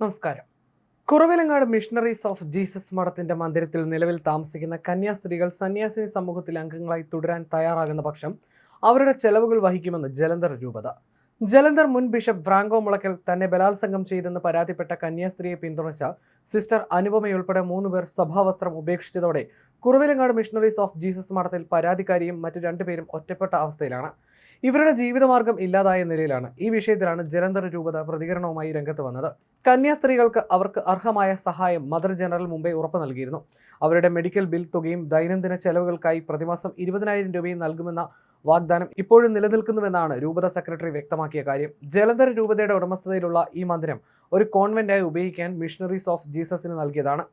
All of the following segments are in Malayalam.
നമസ്കാരം. കുറവിലങ്ങാട് മിഷണറീസ് ഓഫ് ജീസസ് മഠത്തിന്റെ മന്ദിരത്തിൽ നിലവിൽ താമസിക്കുന്ന കന്യാസ്ത്രീകൾ സന്യാസിനി സമൂഹത്തിലെ അംഗങ്ങളായി തുടരാൻ തയ്യാറാകുന്ന പക്ഷം അവരുടെ ചെലവുകൾ വഹിക്കുമെന്ന് ജലന്ധർ രൂപത. ജലന്ധർ മുൻ ബിഷപ്പ് ഫ്രാങ്കോ മുളക്കൽ തന്നെ ബലാത്സംഗം ചെയ്തെന്ന് പരാതിപ്പെട്ട കന്യാസ്ത്രീയെ പിന്തുണച്ച സിസ്റ്റർ അനുപമയുൾപ്പെടെ മൂന്ന് പേർ സഭാവസ്ത്രം ഉപേക്ഷിച്ചതോടെ കുറവിലങ്ങാട് മിഷണറീസ് ഓഫ് ജീസസ് മഠത്തിൽ പരാതിക്കാരിയും മറ്റു രണ്ടുപേരും ഒറ്റപ്പെട്ട അവസ്ഥയിലാണ്. ഇവരുടെ ജീവിതമാർഗം ഇല്ലാതായ നിലയിലാണ്. ഈ വിഷയത്തിലാണ് ജലന്ധർ രൂപത പ്രതികരണവുമായി രംഗത്ത് വന്നത്. കന്യാസ്ത്രീകൾക്ക് അവർക്ക് അർഹമായ സഹായം മദർ ജനറൽ മുംബൈ ഉറപ്പു നൽകിയിരുന്നു. അവരുടെ മെഡിക്കൽ ബിൽ തുകയും ദൈനംദിന ചെലവുകൾക്കായി പ്രതിമാസം ഇരുപതിനായിരം രൂപയും നൽകുമെന്ന വാഗ്ദാനം ഇപ്പോഴും നിലനിൽക്കുന്നുവെന്നാണ് രൂപത സെക്രട്ടറി വ്യക്തമാക്കിയ കാര്യം. ജലന്ധർ രൂപതയുടെ ഉടമസ്ഥതയിലുള്ള ഈ മന്ദിരം ഒരു കോൺവെന്റായി ഉപയോഗിക്കാൻ മിഷണറീസ് ഓഫ് ജീസസിന് നൽകിയതാണ്.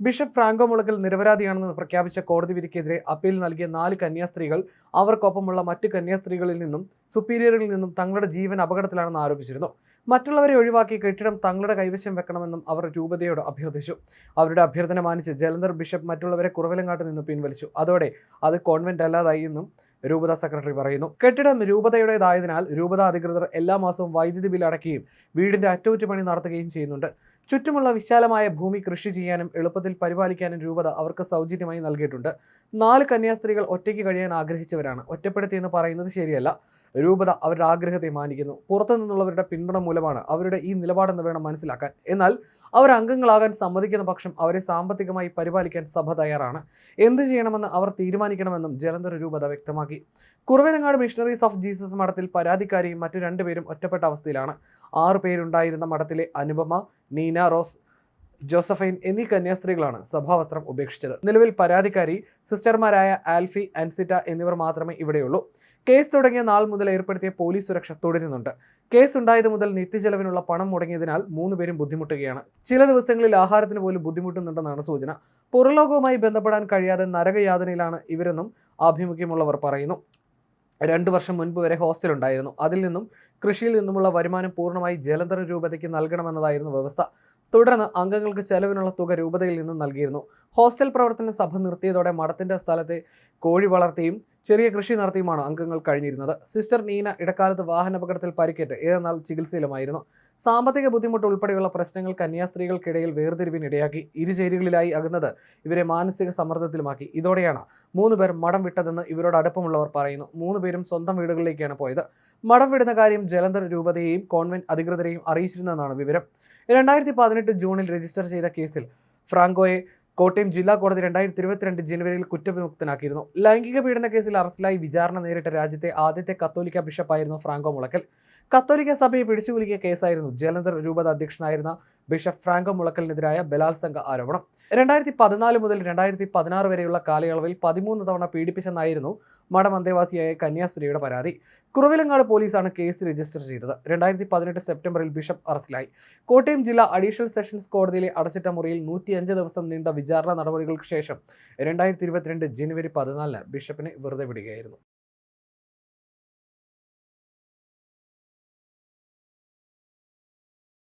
ബിഷപ്പ് ഫ്രാങ്കോ മുളക്കൽ നിരപരാധിയാണെന്ന് പ്രഖ്യാപിച്ച കോടതി വിധിക്കെതിരെ അപ്പീൽ നൽകിയ നാല് കന്യാസ്ത്രീകൾ അവർക്കൊപ്പമുള്ള മറ്റ് കന്യാസ്ത്രീകളിൽ നിന്നും സുപ്പീരിയറിൽ നിന്നും തങ്ങളുടെ ജീവൻ അപകടത്തിലാണെന്ന് ആരോപിച്ചിരുന്നു. മറ്റുള്ളവരെ ഒഴിവാക്കി കെട്ടിടം തങ്ങളുടെ കൈവശം വെക്കണമെന്നും അവർ രൂപതയോട് അഭ്യർത്ഥിച്ചു. അവരുടെ അഭ്യർത്ഥന മാനിച്ച് ജലന്ധർ ബിഷപ്പ് മറ്റുള്ളവരെ കുറവിലങ്ങാട്ട് നിന്ന് പിൻവലിച്ചു. അതോടെ അത് കോൺവെന്റ് അല്ലാതായി എന്നും രൂപത സെക്രട്ടറി പറയുന്നു. കെട്ടിടം രൂപതയുടേതായതിനാൽ രൂപത അധികൃതർ എല്ലാ മാസവും വൈദ്യുതി ബിൽ അടയ്ക്കുകയും വീടിന്റെ അറ്റകുറ്റപ്പണി നടത്തുകയും ചെയ്യുന്നുണ്ട്. ചുറ്റുമുള്ള വിശാലമായ ഭൂമി കൃഷി ചെയ്യാനും എളുപ്പത്തിൽ പരിപാലിക്കാനും രൂപത അവർക്ക് സൗജന്യമായി നൽകിയിട്ടുണ്ട്. നാല് കന്യാസ്ത്രീകൾ ഒറ്റയ്ക്ക് കഴിയാൻ ആഗ്രഹിച്ചവരാണ്. ഒറ്റപ്പെടുത്തി എന്ന് പറയുന്നത് ശരിയല്ല. രൂപത അവരുടെ ആഗ്രഹത്തെ മാനിക്കുന്നു. പുറത്തു നിന്നുള്ളവരുടെ പിന്തുണ മൂലമാണ് അവരുടെ ഈ നിലപാടെന്ന് വേണം മനസ്സിലാക്കാൻ. എന്നാൽ അവർ അംഗങ്ങളാകാൻ സമ്മതിക്കുന്ന പക്ഷം അവരെ സാമ്പത്തികമായി പരിപാലിക്കാൻ സഭ തയ്യാറാണ്. എന്ത് ചെയ്യണമെന്ന് അവർ തീരുമാനിക്കണമെന്നും ജലന്ധർ രൂപത വ്യക്തമാക്കി. കുറവനങ്ങാട് മിഷണറീസ് ഓഫ് ജീസസ് മഠത്തിൽ പരാതിക്കാരിയും മറ്റു രണ്ടുപേരും ഒറ്റപ്പെട്ട അവസ്ഥയിലാണ്. ആറ് പേരുണ്ടായിരുന്ന മഠത്തിലെ അനുപമ നീന റോസ് ജോസഫൈൻ എന്നീ കന്യാസ്ത്രീകളാണ് സഭാവസ്ത്രം ഉപേക്ഷിച്ചത്. നിലവിൽ പരാതിക്കാരി സിസ്റ്റർമാരായ ആൽഫി അൻസിറ്റ എന്നിവർ മാത്രമേ ഇവിടെയുള്ളൂ. കേസ് തുടങ്ങിയ നാൾ മുതൽ ഏർപ്പെടുത്തിയ പോലീസ് സുരക്ഷ തുടരുന്നുണ്ട്. കേസ് ഉണ്ടായത് മുതൽ നിത്യചെലവിനുള്ള പണം മുടങ്ങിയതിനാൽ മൂന്ന് പേരും ബുദ്ധിമുട്ടുകയാണ്. ചില ദിവസങ്ങളിൽ ആഹാരത്തിന് പോലും ബുദ്ധിമുട്ടുന്നുണ്ടെന്നാണ് സൂചന. പുറലോകവുമായി ബന്ധപ്പെടാൻ കഴിയാതെ നരകയാതനയിലാണ് ഇവരെന്നും ആഭിമുഖ്യമുള്ളവർ പറയുന്നു. രണ്ടു വർഷം മുൻപ് വരെ ഹോസ്റ്റൽ ഉണ്ടായിരുന്നു. അതിൽ നിന്നും കൃഷിയിൽ നിന്നുമുള്ള വരുമാനം പൂർണമായി ജലന്ധർ രൂപതയ്ക്ക് നൽകണമെന്നതായിരുന്നു വ്യവസ്ഥ. തുടർന്ന് അംഗങ്ങൾക്ക് ചെലവിനുള്ള തുക രൂപതയിൽ നിന്നും നൽകിയിരുന്നു. ഹോസ്റ്റൽ പ്രവർത്തന സഭ നിർത്തിയതോടെ മഠത്തിന്റെ സ്ഥലത്തെ കോഴി വളർത്തിയും ചെറിയ കൃഷി നടത്തിയുമാണ് അംഗങ്ങൾ കഴിഞ്ഞിരുന്നത്. സിസ്റ്റർ നീന ഇടക്കാലത്ത് വാഹനാപകടത്തിൽ പരിക്കേറ്റ് ഏതെന്നാൽ ചികിത്സയിലുമായിരുന്നു. സാമ്പത്തിക ബുദ്ധിമുട്ട് ഉൾപ്പെടെയുള്ള പ്രശ്നങ്ങൾ കന്യാസ്ത്രീകൾക്കിടയിൽ വേർതിരിവിനിടയാക്കി ഇരുചേരികളിലായി അകുന്നത് ഇവരെ മാനസിക സമ്മർദ്ദത്തിലുമാക്കി. ഇതോടെയാണ് മൂന്ന് പേർ മടം വിട്ടതെന്ന് ഇവരോട് അടുപ്പമുള്ളവർ പറയുന്നു. മൂന്ന് പേരും സ്വന്തം വീടുകളിലേക്കാണ് പോയത്. മടം വിടുന്ന കാര്യം ജലന്ധർ രൂപതയെയും കോൺവെന്റ് അധികൃതരെയും അറിയിച്ചിരുന്നെന്നാണ് വിവരം. രണ്ടായിരത്തി പതിനെട്ട് ജൂണിൽ രജിസ്റ്റർ ചെയ്ത കേസിൽ ഫ്രാങ്കോയെ കോട്ടയം ജില്ലാ കോടതി രണ്ടായിരത്തി ഇരുപത്തിരണ്ട് ജനുവരിയിൽ കുറ്റവിമുക്തനാക്കിയിരുന്നു. ലൈംഗിക പീഡന കേസിൽ അറസ്റ്റിലായി വിചാരണ നേരിട്ട രാജ്യത്തെ ആദ്യത്തെ കത്തോലിക്ക ബിഷപ്പായിരുന്നു ഫ്രാങ്കോ മുളക്കൽ കത്തോലിക്ക സഭയെ പിടിച്ചുകുലുക്കിയ കേസായിരുന്നു. ജലന്ധർ രൂപത അധ്യക്ഷനായിരുന്ന ബിഷപ്പ് ഫ്രാങ്കോ മുളക്കലിനെതിരായ ബലാത്സംഗ ആരോപണം. രണ്ടായിരത്തി പതിനാല് മുതൽ രണ്ടായിരത്തി പതിനാറ് വരെയുള്ള കാലയളവിൽ പതിമൂന്ന് തവണ പീഡിപ്പിച്ചെന്നായിരുന്നു മഠം അന്തേവാസിയായ കന്യാസ്ത്രീയുടെ പരാതി. കുറവിലങ്ങാട് പോലീസാണ് കേസ് രജിസ്റ്റർ ചെയ്തത്. രണ്ടായിരത്തി പതിനെട്ട് സെപ്റ്റംബറിൽ ബിഷപ്പ് അറസ്റ്റിലായി. കോട്ടയം ജില്ലാ അഡീഷണൽ സെഷൻസ് കോടതിയിലെ അടച്ചിട്ട മുറിയിൽ നൂറ്റിയഞ്ച് ദിവസം നീണ്ട വിചാരണ നടപടികൾക്ക് ശേഷം രണ്ടായിരത്തി ഇരുപത്തിരണ്ട് ജനുവരി പതിനാലിന് ബിഷപ്പിനെ വെറുതെ വിടുകയായിരുന്നു.